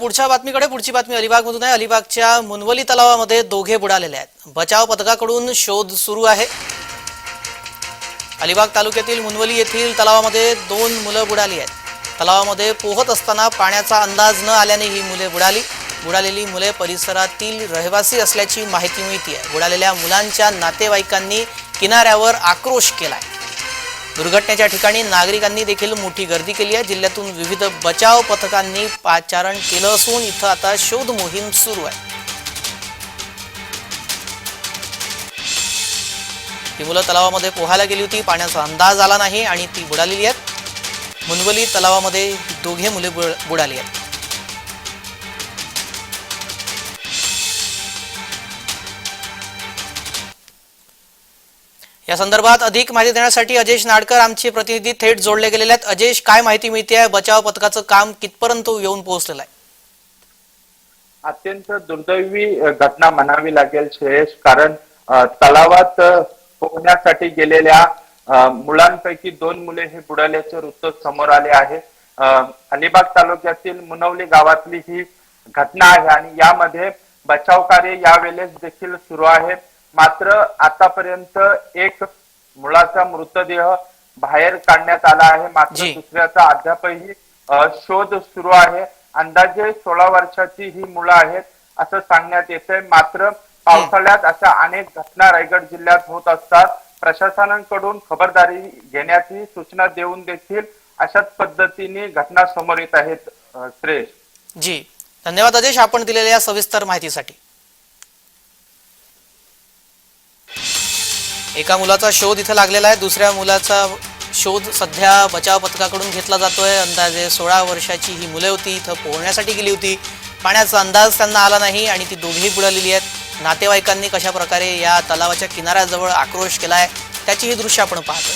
पुढच्या बातमीकडे पुढची बातमी अलिबागमधून आहे. अलिबागच्या मुनवली तलावामध्ये दोघे बुडालेले आहेत. बचाव पथकाकडून शोध सुरू आहे. अलिबाग तालुक्यातील मुनवली येथील तलावामध्ये दोन मुलं बुडाली आहेत. तलावामध्ये पोहत असताना पाण्याचा अंदाज न आल्याने ही मुले बुडाली. बुडालेली मुले परिसरातील रहिवासी असल्याची माहिती मिळते आहे बुडालेल्या मुलांच्या नातेवाईकांनी किनाऱ्यावर आक्रोश केलाय. दुर्घटनेच्या ठिकाणी नागरिकांनी देखील मोठी गर्दी केली आहे. जिल्ह्यातून विविध बचाव पथकांनी पाचारण केलं असून इथं आता शोध मोहीम सुरू आहे. ही मुलं तलावामध्ये पोहायला गेली होती. पाण्याचा अंदाज आला नाही आणि ती बुडालेली आहेत. मुनवली तलावामध्ये दोघे मुले बुडाली आहेत. या संदर्भात अधिक माहिती देण्यासाठी अजेश नाडकर आमचे प्रतिनिधी थेट जोडले गेलेले आहेत. अजेश काय माहिती मिळते आहे? बचाव पथकाचं काम कितपर्यंत येऊन पोहोचलेलं आहे? अत्यंत दुर्दैवी घटना म्हणावी लागेल श्रेयश कारण तलावात पोहण्यासाठी गेलेल्या मुलांपैकी दोन मुले हे बुडाल्याचे वृत्त समोर आले आहे. अलिबाग तालुक्यातील मुनवली गावातली ही घटना आहे आणि यामध्ये बचाव कार्य यावेळेस देखील सुरू आहे. मात्र आतापर्यंत एक मुलाचा मृतदेह बाहेर काढण्यात आला आहे. मात्र. दुसऱ्याचा अद्यापही शोध सुरू आहे. अंदाजे सोळा वर्षाची ही मुलं आहेत असं सांगण्यात येतंय. मात्र पावसाळ्यात अशा अनेक घटना रायगड जिल्ह्यात होत असतात. प्रशासनाकडून खबरदारी घेण्याची सूचना देऊन देखील अशाच पद्धतीने घटना समोर येत आहेत अ, श्रेयश जी. धन्यवाद अजेश आपण दिलेल्या या सविस्तर माहितीसाठी. एका मुलाचा शोध इथं लागलेला आहे. दुसऱ्या मुलाचा शोध सध्या बचाव पथकाकडून घेतला जातोय. अंदाजे सोळा वर्षाची ही मुले होती. इथं पोहण्यासाठी गेली होती. पाण्याचा अंदाज त्यांना आला नाही आणि ती दोघेही बुडालेली आहेत. नातेवाईकांनी कशा प्रकारे या तलावाच्या किनाऱ्याजवळ आक्रोश केलाय त्याची ही दृश्य आपण पाहतोय.